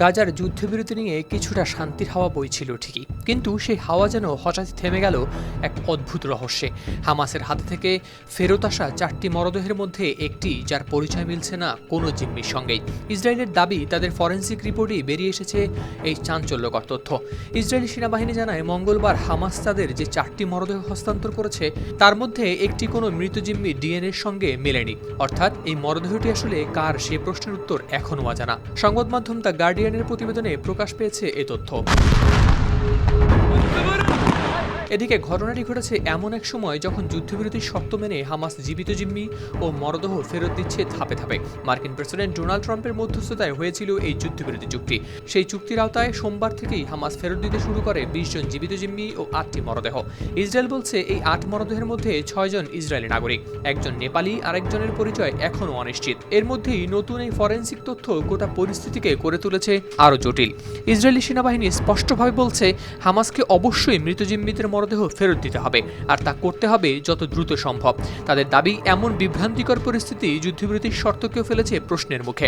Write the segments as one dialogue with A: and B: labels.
A: গাজার যুদ্ধবিরতি নিয়ে কিছুটা শান্তির হাওয়া বইছিল ঠিকই। কিন্তু সেই হাওয়া যেন হঠাৎ থেমে গেল এক অদ্ভুত রহস্যে। হামাসের হাতে থেকে ফেরত আসা চারটি মরদেহের মধ্যে একটি, যার পরিচয় মিলছে না কোনো জিম্মির সঙ্গেই। ইসরায়েলের দাবি, তাদের ফরেন্সিক রিপোর্টেই বেরিয়ে এসেছে এই চাঞ্চল্যকর তথ্য। ইসরায়েলি সেনাবাহিনী জানায়, মঙ্গলবার হামাস তাদের যে চারটি মরদেহ হস্তান্তর করেছে, তার মধ্যে একটি কোনো মৃত জিম্মি ডিএনএর সঙ্গে মেলেনি। অর্থাৎ এই মরদেহটি আসলে কার, সে প্রশ্নের উত্তর এখনও অজানা। সংবাদ মাধ্যম দ্য গার্ডিয়ানের প্রতিবেদনে প্রকাশ পেয়েছে এ তথ্য। এদিকে ঘটনাটি ঘটেছে এমন এক সময় যখন যুদ্ধবিরতির শর্ত মেনে হামাস জীবিত জিম্মি ও মরদেহ ফেরত দিচ্ছে ধাপে ধাপে। মার্কিন প্রেসিডেন্ট ডোনাল্ড ট্রাম্পের মধ্যস্থতায় হয়েছিল এই যুদ্ধবিরতি চুক্তি। সেই চুক্তির আওতায় সোমবার থেকেই হামাস ফেরত দিতে শুরু করে বিশ জন জীবিত জিম্মি ও আটটি মরদেহ। ইসরায়েল বলছে এই আট মরদেহের মধ্যে ছয়জন ইসরায়েলি নাগরিক। একজন নেপালি, আরেকজনের পরিচয় এখনও অনিশ্চিত। এর মধ্যেই নতুন এই ফরেন্সিক তথ্য গোটা পরিস্থিতিকে করে তুলেছে আরও জটিল। ইসরায়েলি সেনাবাহিনী স্পষ্টভাবে বলছে, হামাসকে অবশ্যই মৃত জিম্মিদের মরদেহ ফেরত দিতে হবে, আর তা করতে হবে যত দ্রুত সম্ভব। তাদের দাবি, এমন বিভ্রান্তিকর পরিস্থিতি যুদ্ধবিরতির শর্তকেও ফেলেছে প্রশ্নের মুখে।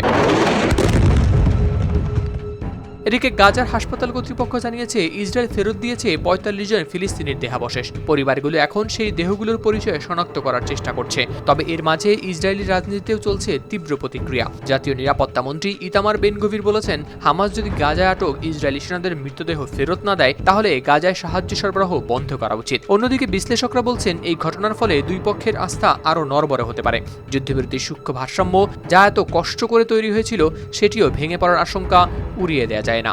A: এদিকে গাজার হাসপাতাল কর্তৃপক্ষ জানিয়েছে, ইসরায়েল ফেরত দিয়েছে পঁয়তাল্লিশ জন ফিলিস্তিনির দেহাবশেষ। পরিবারগুলো এখন সেই দেহগুলোর পরিচয় শনাক্ত করার চেষ্টা করছে। তবে এর মাঝে ইসরায়েলি রাজনীতিতেও চলছে তীব্র প্রতিক্রিয়া। জাতীয় নিরাপত্তা মন্ত্রী ইতামার বেনগভির বলেছেন, হামাস যদি গাজায় আটক ইসরায়েলি সেনাদের মৃতদেহ ফেরত না দেয়, তাহলে গাজায় সাহায্য সরবরাহ বন্ধ করা উচিত। অন্যদিকে বিশ্লেষকরা বলছেন, এই ঘটনার ফলে দুই পক্ষের আস্থা আরও নরবরে হতে পারে। যুদ্ধবিরতির সূক্ষ্ম ভারসাম্য যা এত কষ্ট করে তৈরি হয়েছিল, সেটিও ভেঙে পড়ার আশঙ্কা উড়িয়ে দেওয়া যায়। না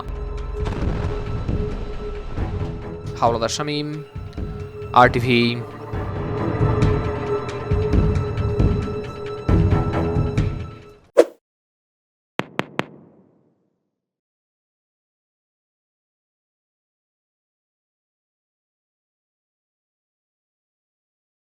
A: হাওলাদার শামীম আর টিভি